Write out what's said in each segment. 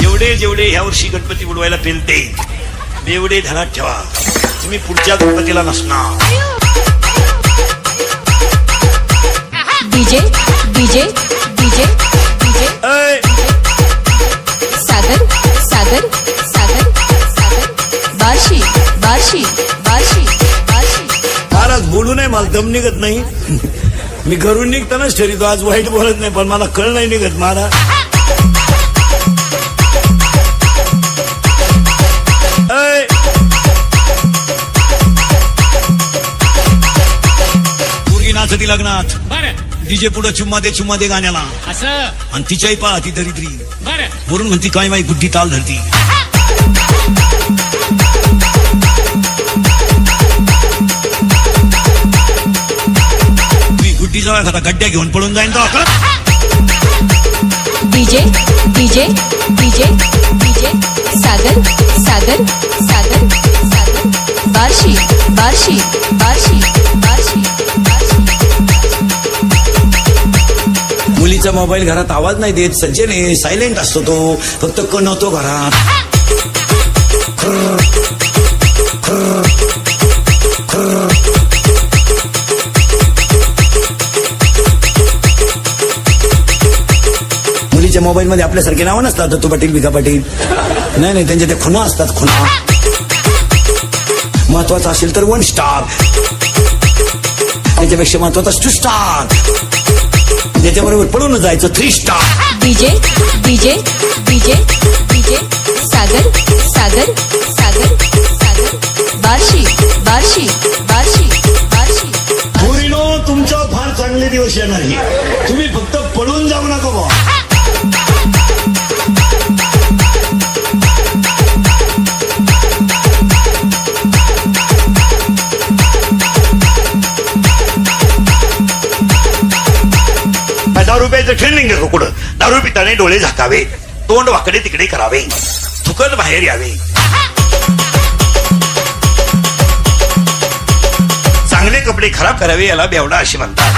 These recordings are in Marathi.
जेवढे जेवढे ह्या वर्षी गणपती उडवायला पेलते एवढे धनात ठेवा. तुम्ही पुढच्या गणपतीला नसणार. DJ DJ DJ. Sagar Sagar Sagar. Barshi Barshi Barshi Barshi. Maharaj बोलू नये मला दम निघत नाही. मी घरून निघतानाच ठरतो आज वाईट बोलत नाही पण मला कळ नाही निघत महाराज. लग्नात. डीजे पुढे चुम्मा दे चुम्मा दे गाण्याला. असं? आणि तिच्याही पहा ती दरिद्री. बर. वरून म्हणती काय माही बुद्धी ताल धरती. तुम्ही गुड्डी एखादा गड्ड्या घेऊन पळून जाईन तो अकरा. DJ DJ DJ DJ Sagar Sagar Sagar Sagar Barshi Barshi Barshi Barshi Barshi मुलीचा मोबाईल घरात आवाज नाही देत सज्जने सायलेंट असतो तो फक्त कणवतो घरात. मुलीच्या मोबाईल मध्ये आपल्यासारखे नावं नसतात दत्तू पाटील भिका पाटील. नाही नाही त्यांच्या ते खुना असतात खुना महत्त्वाचा असेल तर वन स्टार त्याच्यापेक्षा महत्त्वाचा टू स्टार त्याच्याबरोबर पळून जायचं three star DJ DJ DJ DJ Sagar Sagar Sagar Sagar. Barshi Barshi Barshi Barshi. पोरीनो तुमच्यावर फार चांगले दिवस येणार आहे तुम्ही फक्त पळून जाऊ नका बा दारू रुपयाचं ट्रेनिंग कुठं? दारू पिताने डोळे झाकावे. तोंड वाकडे तिकडे करावे. थुकत बाहेर यावे. चांगले कपडे खराब करावे याला बेवडा असे म्हणतात.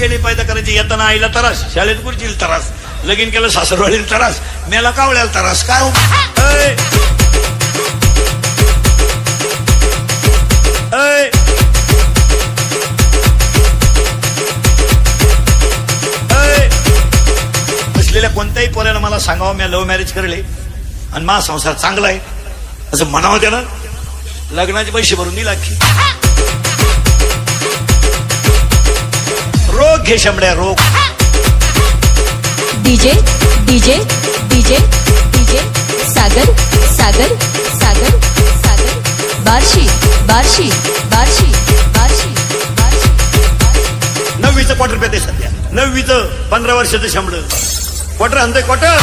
येणे करायचे. येताना आईला त्रास शाळेत गुरुजीला त्रास. लगीन केलं सासरवाडीला त्रास. मेला कावळ्याला त्रास. काय हो? असलेल्या कोणत्याही पोऱ्यानं मला सांगावं मी लव्ह मॅरेज करले आणि माझा संसार चांगला आहे. असं म्हणावं त्यानं. लग्नाचे पैसे भरून दिला की. रोग घे शंभड्या रोग. DJ DJ DJ DJ. Sagar Sagar Sagar Sagar. Barshi Barshi Barshi Barshi Barshi. नववीचं quarter रुपये सध्या. नववीचं पंधरा वर्षाचं शंभर. क्वार्टर आणतोय क्वार्टर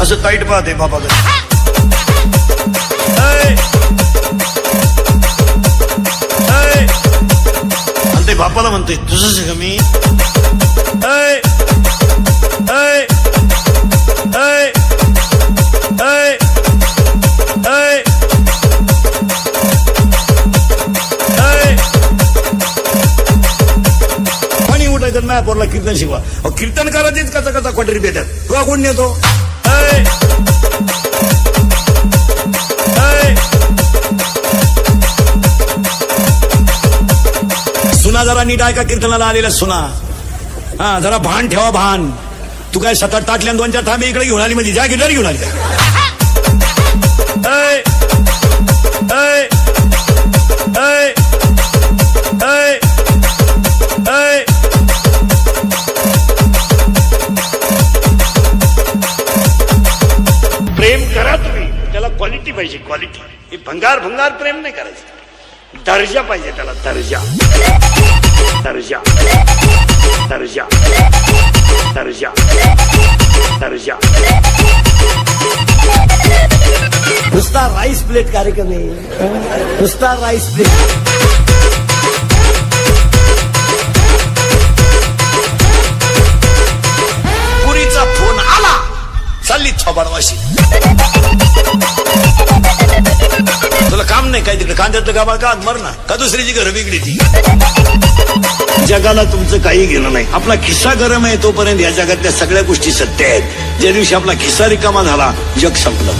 असं टाईट पाहते बाबा बापाला म्हणतोय तुझंच का मी ऐ! ऐ! ऐ! ऐ! ऐ! कोणी उठायचं माझ्या पोरला कीर्तन शिकवा अहो, कीर्तन करायचेच कसा कसा क्वाटरी देतात तुला कोण नेतो! ऐ! जरा नीट ऐका कीर्तनाला आलेल्या सुना. हा जरा भान ठेवा भान. तू काय सतत ताटल्या दोन चार थांबे इकडे घेऊन आली म्हणजे जा गिटार घेऊन आली. प्रेम करा तुम्ही. त्याला क्वालिटी पाहिजे क्वालिटी हे भंगार भंगार प्रेम नाही करायचं. दर्जा पाहिजे त्याला दर्जा. नुसता राईस प्लेट कार्यक्रम आहे. नुसता राईस प्लेट पुरीचा फोन आला. चालली थोबाडवाशी तुला काम नाही काय तिकडे? कांद्यातलं गाबा का? मर ना. का दुसरीची घर बिगडी ती? जगाला तुमचं काही घेणं नाही. आपला खिस्सा गरम आहे तोपर्यंत या जगातल्या सगळ्या गोष्टी सत्य आहेत. ज्या दिवशी आपला खिस्सा रिकामा झाला जग संपलं.